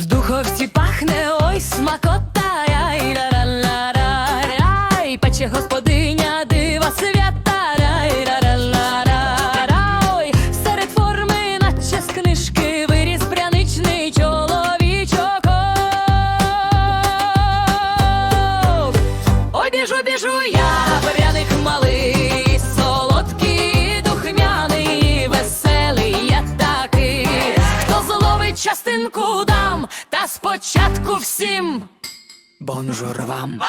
духовці пахне, ой, смакота, яй ра ра ла ра рай. Пече господиня дива свята, рай ра ра ра ра ой серед форми, наче з книжки, виріс пряничний чоловічок. Ой, біжу, біжу, я пряник малий, частинку спочатку всім. Бонжур вам.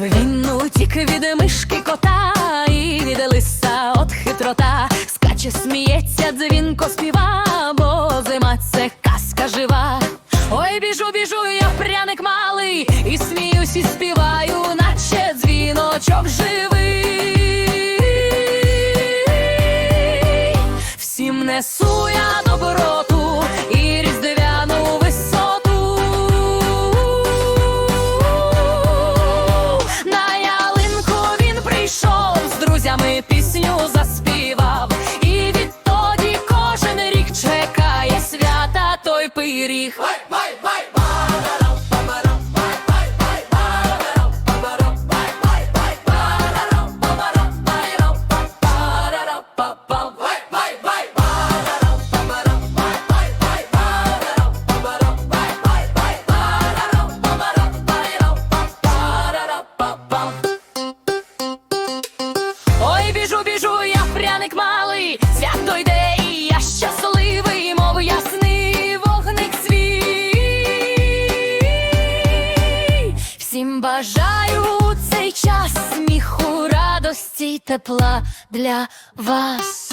Він утік від мишки кота і від лиса от хитрота. Скаче, сміється, дзвінко співа, пряник малий, і сміюсь, і співаю, наче дзвіночок живий. Всім несу я доброту і різдвяну висоту. На ялинку він прийшов, з друзями пісню заспівав. І відтоді кожен рік чекає свята той пиріг. Свято йде, я щасливий, мов ясний вогник свій. Всім бажаю цей час сміху, радості тепла для вас.